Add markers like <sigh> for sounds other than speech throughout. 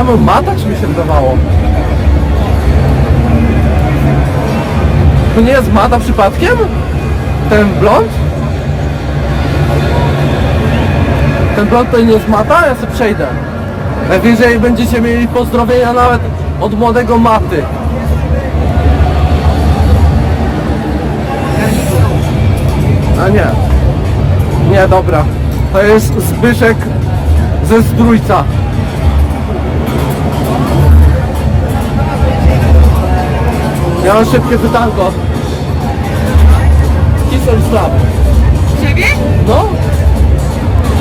Samą matać mi się wydawało. To nie jest mata przypadkiem? Ten blond? Ten blond to nie jest mata? Ja sobie przejdę. Najwyżej będziecie mieli pozdrowienia nawet od młodego maty. A nie. Nie, dobra. To jest Zbyszek ze Zdrójca. Ja mam szybkie pytanko. Kisel slap. Ciebie? No?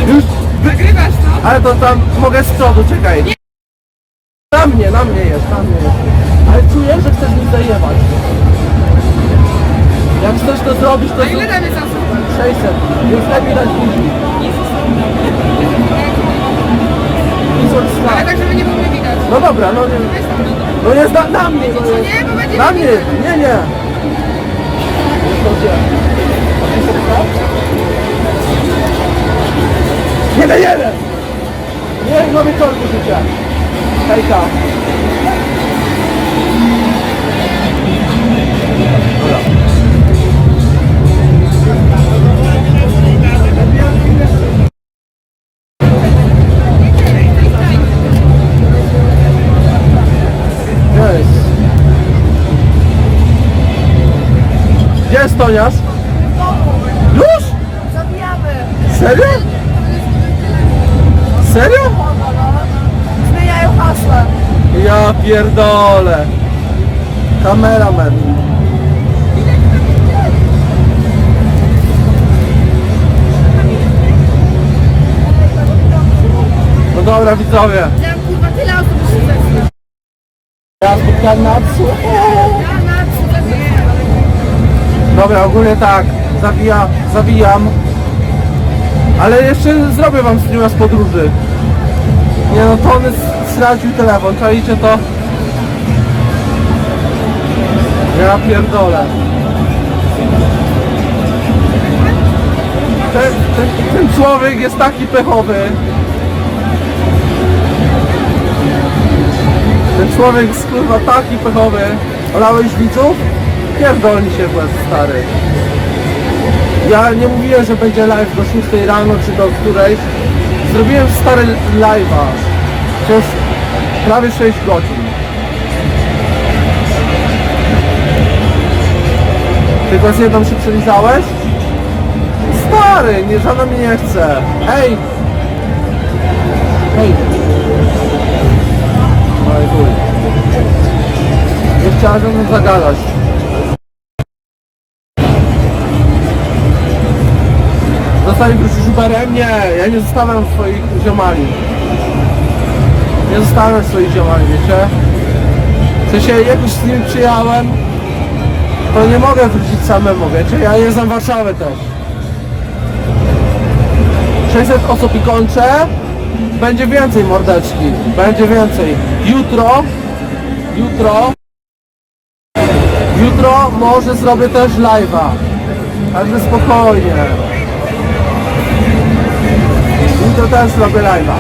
Już? Nagrywasz to? Ale to tam mogę z przodu, czekaj. Na mnie, na mnie jest, na mnie jest. Ale czuję, że chcesz mi zajebać. Jak chcesz to zrobić, to A ile damy czasu? 600. Już lepiej dać później. Kisel Ale slap. tak, żeby nie było widać. No dobra, no nie. No jest na, na mnie, no jest. Na mnie nie, nie. Jeden, jeden! Nie, no wieczorku życia. Hejka. Tonias? Już? Zabijamy. Serio? Serio? Zmieniają hasła. Ja pierdolę. Kameraman. No dobra widzowie. Miałam kurwa tyle osób się. Ja spotkałem. Ja na. Dobra, ogólnie tak. Zabija, zabijam. Ale jeszcze zrobię wam streama z podróży. Nie no, Tony stracił telefon, czajcie to? Ja pierdolę. Ten, ten, ten człowiek jest taki pechowy. Ten człowiek jest kurwa taki pechowy. Olałeś widzów? Pierdolni się w stary. Ja nie mówiłem, że będzie live do 6 rano czy do której. Zrobiłem stary live'a. Przez prawie 6 godzin. Tylko z jedną się przelizałeś? Stary, nie, żadna mnie nie chce. Ej! Hej! Oj, chuj. Nie chciała ze mną zagadać. Zostali wrócić Uberem? Nie, ja nie zostawiam swoich ziomali. Nie zostawiam swoich ziomali, wiecie? W sensie, jak już z nimi przyjechałem, to nie mogę wrócić samemu, wiecie? Ja nie znam Warszawy też. 600 osób i kończę. Będzie więcej mordeczki, będzie więcej. Jutro, jutro, jutro może zrobię też live'a. Także spokojnie. Jutro też zrobię live'a.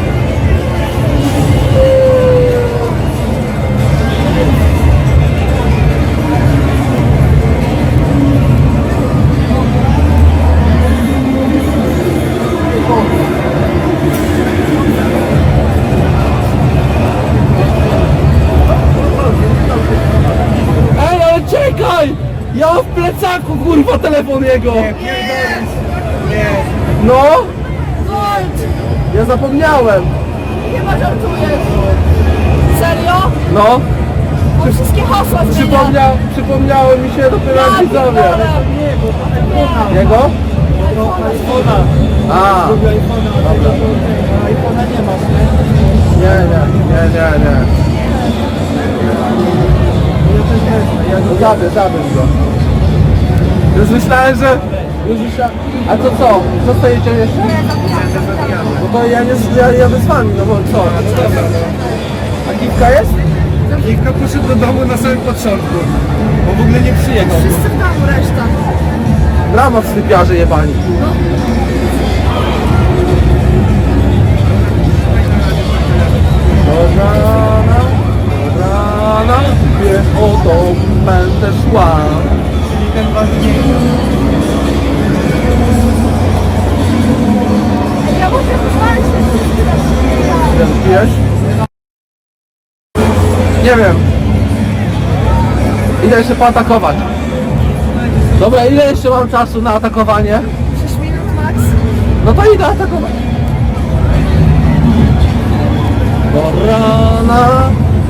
Ej, ale czekaj! Ja w plecaku kurwa telefon jego! No? Ja zapomniałem. Chyba żartujesz. Serio? No? On wszystkie hasła zmienia. Przypomniał, przypomniało mi się dopiero jak widzowie. Jego? A, dobra. Nie, nie, nie, nie, nie. Zabię, zabię go. Już myślałem, że... Już myślałem... A to co? Zostajecie jeszcze? to ja nie ja jadę z wami, no bo co? A kiwka jest? Kilka poszedł do domu na samym początku, bo w ogóle nie przyjechał. Wszyscy w domu, reszta. Brawo w sypiarze jebani. Do rana, do rana, wie o to będę szła. Czyli ten was nie pijesz? Nie wiem. Idę jeszcze poatakować. Dobra, ile jeszcze mam czasu na atakowanie? 6 minut max. No to idę atakować. Do rana,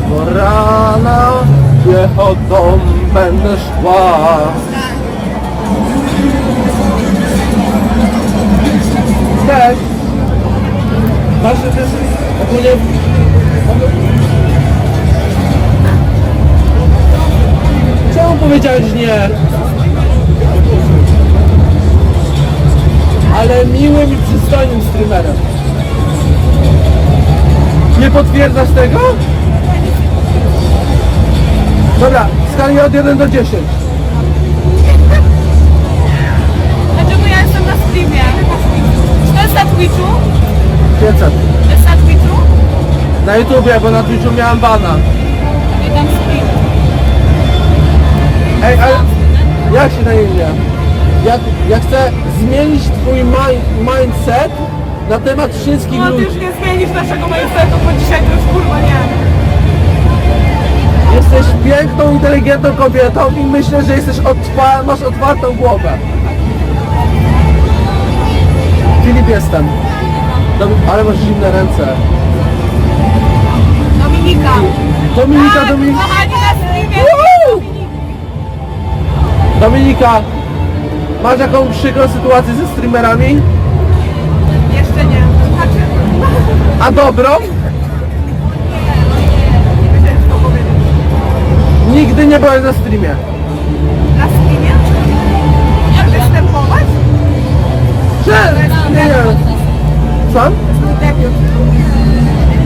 do rana, piechotą będę szła. Cześć. Masz też ogólnie... Czemu powiedziałeś nie? ale miłym i przystojnym streamerem. Nie potwierdzasz tego? Dobra, w skali od 1 do 10. Dlaczego ja jestem na streamie? Czy to jest na Twitchu? 500. To jest na Twitchu? Na YouTubie, bo na Twitchu miałem bana. Nie. Ej, ale jak się na imię? Jak, ja chcę zmienić twój mi- mindset na temat wszystkich No ty ludzi. już nie zmienisz naszego mindsetu, bo dzisiaj to już kurwa nie. Jesteś piękną, inteligentną kobietą i myślę, że jesteś otwa- masz otwartą głowę. Filip jestem. Dob- ale masz zimne ręce. Dominika. Dominika, Tak, Dominika. kochani na! Dominika, masz jakąś przykrą sytuację ze streamerami? Jeszcze nie. Słuchajcie. A dobrą? Nigdy nie byłem na streamie.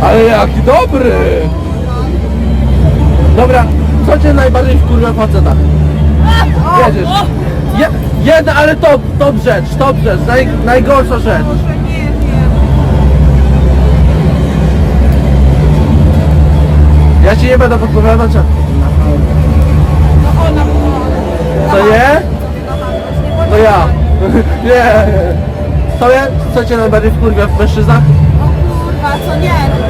Ale jaki dobry! Dobra, co cię najbardziej wkurwia w facetach? Jedziesz. Je, jedna, ale top, top rzecz, top rzecz, naj, najgorsza rzecz. Ja ci nie będę podpowiadać, a... To <laughs> nie? To ja. Nie. To ja, co cię najbardziej wkurwia w mężczyznach? O kurwa, co nie?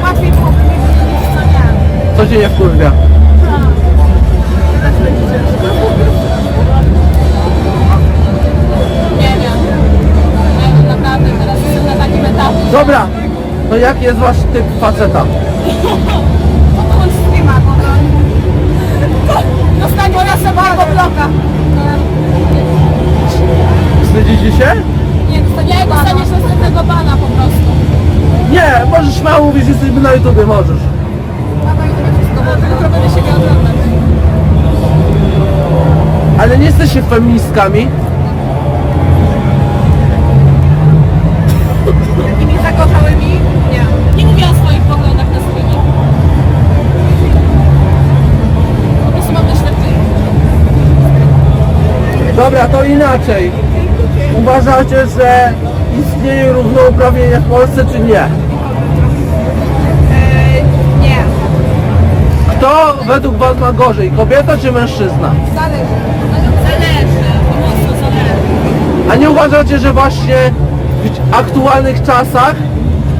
Na takim etapie. że- Dobra, to jaki jest wasz typ faceta? <laughs> Odłącz streama, bo to... Dostanie na samego bloka. Wstydzicie się? Nie, nie dostaniesz następnego bana po prostu. Nie, możesz śmiało mówić, że jesteśmy na YouTubie, możesz. Ale nie jesteście feministkami. Takimi zakoczałymi? Nie. Nie mówię o swoich poglądach na streamie. Po prostu mam doświadczenie. Dobra, to inaczej. Uważacie, że istnieje równouprawnienie w Polsce, czy nie. Kto według was ma gorzej, kobieta czy mężczyzna? Zależy. Zależy. Prostu zależy. A nie uważacie, że właśnie w aktualnych czasach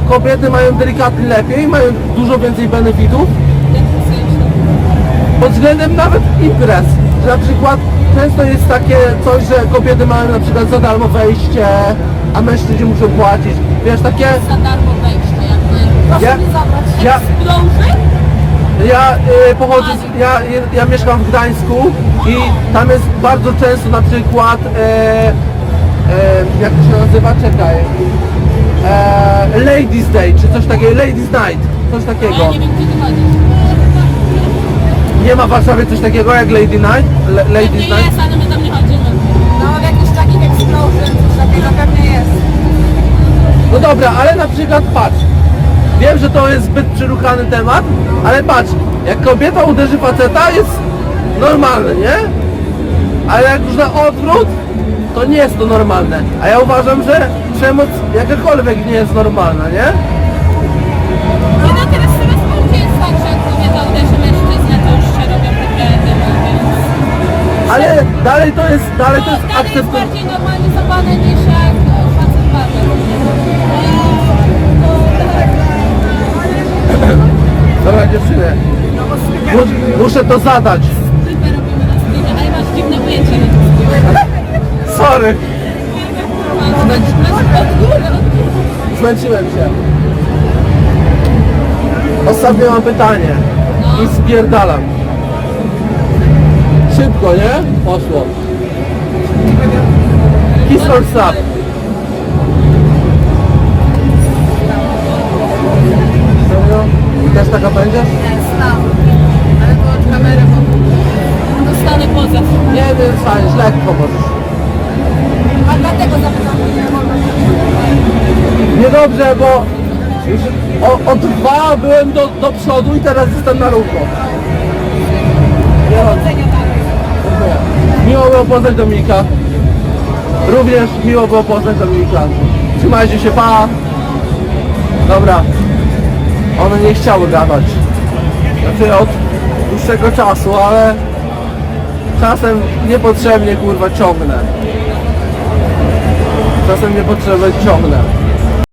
kobiety mają delikatnie lepiej, mają dużo więcej benefitów? Pod względem nawet imprez. Że na przykład często jest takie coś, że kobiety mają na przykład za darmo wejście, a mężczyźni muszą płacić. Wiesz, takie... Za darmo wejście jakby. Proszę Ja- mnie zabrać. ja-? Ja y, pochodzę, z, ja, ja mieszkam w Gdańsku i tam jest bardzo często na przykład, e, e, jak to się nazywa, czekaj, e, Ladies Day, czy coś takiego, Ladies Night, coś takiego. Nie ma w Warszawie coś takiego jak Lady Night? Le, Ladies Nie Night? jest, ale my tam nie chodzimy. No w jakichś takich explosion, coś takiego pewnie jest. No dobra, ale na przykład patrz. Wiem, że to jest zbyt przyruchany temat, ale patrz, jak kobieta uderzy faceta jest normalne, nie? Ale jak już na odwrót, to nie jest to normalne. A ja uważam, że przemoc jakakolwiek nie jest normalna, nie? Nie no teraz jest tak, że jak kobieta uderzy mężczyznę, to już się robią takie tematy. dalej to jest, dalej to jest akceptowane. bardziej normalizowane niż Dobra dziewczyny, mu- muszę to zadać. Ale masz dziwne ujęcie. Sorry, zmęczyłem się. Ostatnio mam pytanie i spierdalam. Szybko, nie? Poszło. Kiss or Też taka będziesz? Ale to od kamery, bo... Dostanę pozew. Nie wiem, fajnie, lekko możesz. A dlatego zapytam. Niedobrze, bo już o, o dwa byłem do, do przodu i teraz jestem na równo. Powodzenia. Miło było poznać Dominika. Również miło było poznać Dominika. Trzymajcie się, pa! Dobra. One nie chciały gadać. Znaczy od dłuższego czasu, ale czasem niepotrzebnie kurwa ciągnę. Czasem niepotrzebnie ciągnę.